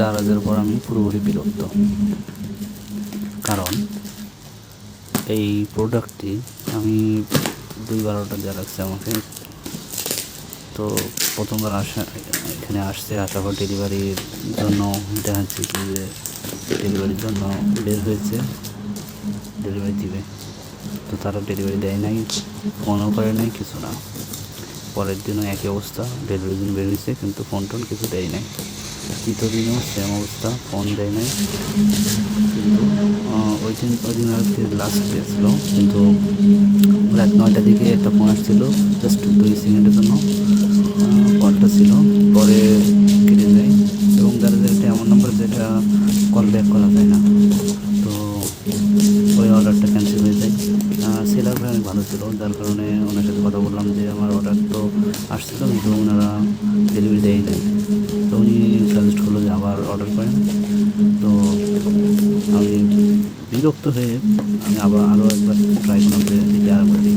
দারাজের পর আমি পুরোপুরি বিরক্ত। কারণ এই প্রোডাক্টটি আমি দুইবার অর্ডার দেওয়া লাগছে আমাকে। তো প্রথমবার আসা, এখানে আসছে, আসার পর ডেলিভারির জন্য দেখাচ্ছে কি যে ডেলিভারির জন্য বের হয়েছে। ডেলিভারি দিবে। তো তারা ডেলিভারি দেয় নাই ফোনও করে নাই, কিছু না। পরের দিনও একই অবস্থা ডেলিভারির জন্য বের হয়েছে কিন্তু ফোন টোন কিছু দেয় নাই। তৃতীয় দিনও সেম অবস্থা ফোন দেয় নাই। কিন্তু ওই দিন ওই দিন আর কি লাস্ট ডে ছিল, কিন্তু রাত নয়টার দিকে একটা ফোন আসছিল জাস্ট দুই সেকেন্ডের জন্য কলটা ছিল। পরে কেটে যায়, এবং যারা একটা এমন নাম্বার যেটা কল ব্যাক করা যায় না। তো ভালো ছিল। যার কারণে ওনার সাথে কথা বললাম যে আমার অর্ডার তো আসছিল কিন্তু ওনারা ডেলিভারি দেয় নাই তো উনি সাজেস্ট করল যে আবার অর্ডার করেন। তো আমি বিরক্ত হয়ে আমি আবার আরও একবার ট্রাই করলাম যে দিতে আরেকবার দিই।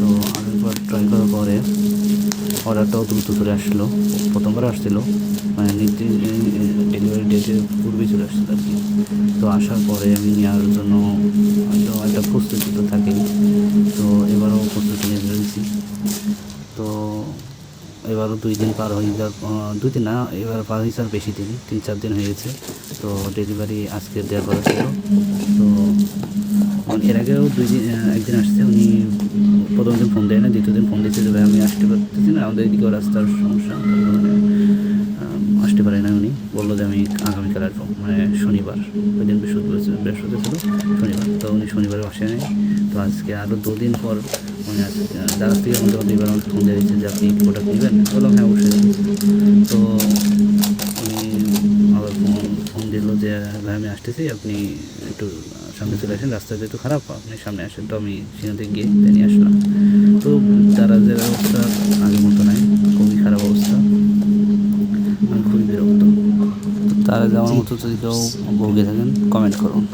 তো আরেকবার ট্রাই করার পরে অর্ডারটাও দ্রুত চলে আসলো। প্রথমবার আসছিল। মানে নির্দিষ্ট ডেলিভারি ডেটের পূর্বেই চলে আসছিল আর কি। তো আসার পরে আমি নেওয়ার জন্য হয়তো একটা প্রস্তুতি তো থাকেই তো এবারও নিয়ে ফেলেছি তো এবারও দুই দিন পার হয়ে আহ, দুই দিন না এবার পার হয়েছে আর বেশি দিন তিন চার দিন হয়ে গেছে। তো ডেলিভারি আজকে দেওয়ার কথা ছিল। তো মানে এর আগেও দুই দিন একদিন আসছে উনি প্রথম দিন ফোন দেয় না দ্বিতীয় দিন ফোন দিচ্ছে যে ভাই আমি আসতে পারতেছি না আমাদের এদিকেও রাস্তার সমস্যা। আহ, আসতে পারে না উনি। বলল যে আমি আগামীকাল আসব। মানে শনিবার ওই দিন বৃহস্পতিবার বৃহস্পতিবার ছিল শনিবার। তো উনি শনিবারে আসে নাই। তো আজকে আরও দুদিন পর আজকে যারা থেকে আমাদের মধ্যে এবার আমাকে ফোন দিয়েছে যে আপনি প্রোডাক্ট নেবেন বললাম হ্যাঁ অবশ্যই। তো উনি আবার ফোন ফোন দিল যে ভাই আমি আসতেছি আপনি একটু সামনে চলে আসেন রাস্তা যেহেতু খারাপ আপনি সামনে আসেন তো আমি সেখান থেকে গিয়ে নিয়ে আসলাম। তো তারা যে অবস্থা আগের মতো নাই খুবই খারাপ অবস্থা। আমি খুবই বিরক্ত। তারা যাওয়ার মতো যদি কেউ ভোগে থাকেন কমেন্ট করুন।